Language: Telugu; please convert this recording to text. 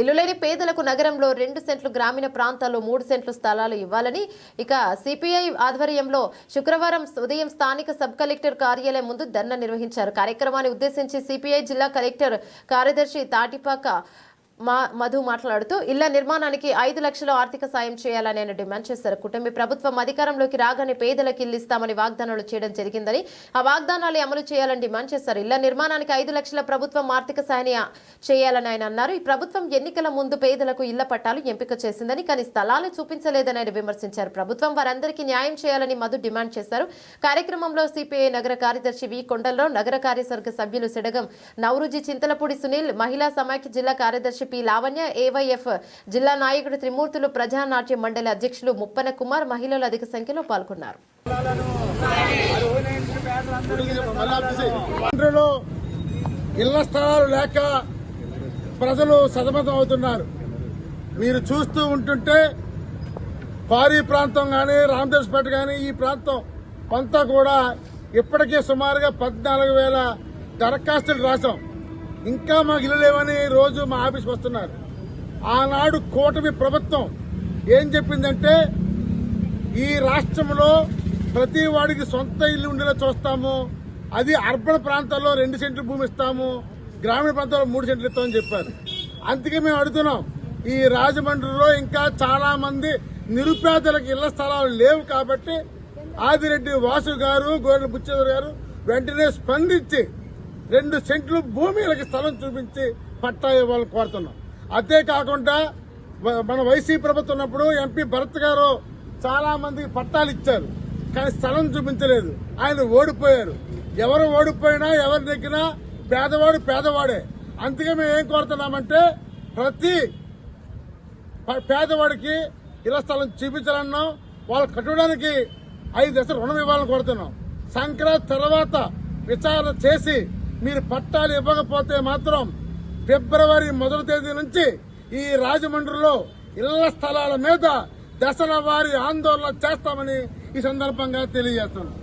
ఇల్లు లేని పేదలకు నగరంలో రెండు సెంట్లు గ్రామీణ ప్రాంతాల్లో మూడు సెంట్లు స్థలాలు ఇవ్వాలని ఇక సిపిఐ ఆధ్వర్యంలో శుక్రవారం ఉదయం స్థానిక సబ్ కలెక్టర్ కార్యాలయం ముందు ధర్నా నిర్వహించారు. కార్యక్రమాన్ని ఉద్దేశించి సిపిఐ జిల్లా కలెక్టర్ కార్యదర్శి తాటిపాక మా మధు మాట్లాడుతూ ఇళ్ళ నిర్మాణానికి ఐదు లక్షల ఆర్థిక సాయం చేయాలని ఆయన డిమాండ్ చేశారు. కుటుంబ ప్రభుత్వం అధికారంలోకి రాగానే పేదలకు ఇల్లు ఇస్తామని వాగ్దానాలు చేయడం జరిగిందని ఆ వాగ్దానాలు అమలు చేయాలని డిమాండ్ చేశారు. ఇళ్ళ నిర్మాణానికి ఐదు లక్షల ప్రభుత్వం ఆర్థిక సాయాన్ని చేయాలని ఆయన అన్నారు. ఈ ప్రభుత్వం ఎన్నికల ముందు పేదలకు ఇళ్ళ పట్టాలు ఎంపిక చేసిందని కానీ స్థలాలు చూపించలేదని ఆయన విమర్శించారు. ప్రభుత్వం వారందరికీ న్యాయం చేయాలని మధు డిమాండ్ చేశారు. కార్యక్రమంలో సిపిఐ నగర కార్యదర్శి వి. కొండలరావు నగర కార్యవర్గ సభ్యులు సిడగం నవరుజి చింతలపూడి సునీల్ మహిళా సమాఖ్య జిల్లా కార్యదర్శి పి లావణ్య ఏవైఎఫ్ జిల్లా నాయకుడు త్రిమూర్తులు ప్రజానాట్య మండలి అధ్యక్షులు ముప్పన కుమార్ మహిళలు అధిక సంఖ్యలో పాల్గొన్నారు. ఇళ్ళ స్థలాలు లేక ప్రజలు సతమతం అవుతున్నారు మీరు చూస్తూ ఉంటుంటే పారీ ప్రాంతం కానీ రామదాస్పేట కానీ ఈ ప్రాంతం అంతా కూడా ఇప్పటికే సుమారుగా పద్నాలుగు వేల దరఖాస్తులు రాశాం. ఇంకా మాకు ఇల్లు లేవని రోజు మా ఆఫీస్కి వస్తున్నారు. ఆనాడు కూటమి ప్రభుత్వం ఏం చెప్పిందంటే ఈ రాష్ట్రంలో ప్రతి వాడికి సొంత ఇల్లు ఉండేలా చూస్తాము. అది అర్బన్ ప్రాంతాల్లో రెండు సెంట్లు భూమి ఇస్తాము. గ్రామీణ ప్రాంతాల్లో మూడు సెంట్లు ఇస్తామని చెప్పారు. అందుకే మేము అడుగుతున్నాం ఈ రాజమండ్రిలో ఇంకా చాలా మంది నిరుపేదలకు ఇళ్ళ స్థలాలు లేవు కాబట్టి ఆదిరెడ్డి వాసు గారు గోరెల బుచ్చేదర్ గారు వెంటనే స్పందించి రెండు సెంట్లు భూమిలకి స్థలం చూపించి పట్టా ఇవ్వాలని కోరుతున్నాం. అదే కాకుండా మన వైసీ ప్రభుత్వం ఉన్నప్పుడు ఎంపీ భరత్ గారు చాలా మందికి పట్టాలు ఇచ్చారు. కానీ స్థలం చూపించలేదు. ఆయన ఓడిపోయారు. ఎవరు ఓడిపోయినా ఎవరు నెగ్గినా పేదవాడు పేదవాడే. అందుకే మేము ఏం కోరుతున్నామంటే ప్రతి పేదవాడికి ఇళ్ళ స్థలం చూపించాలన్నాం. వాళ్ళు కట్టడానికి ఐదు దశలు రుణం ఇవ్వాలని కోరుతున్నాం. సంక్రాంతి తర్వాత విచారణ చేసి మీరు పట్టాలు ఇవ్వకపోతే మాత్రం ఫిబ్రవరి మొదటి తేదీ నుంచి ఈ రాజమండ్రిలో ఇళ్ళ స్థలాల మీద దశల వారి ఆందోళన చేస్తామని ఈ సందర్భంగా తెలియజేస్తున్నాం.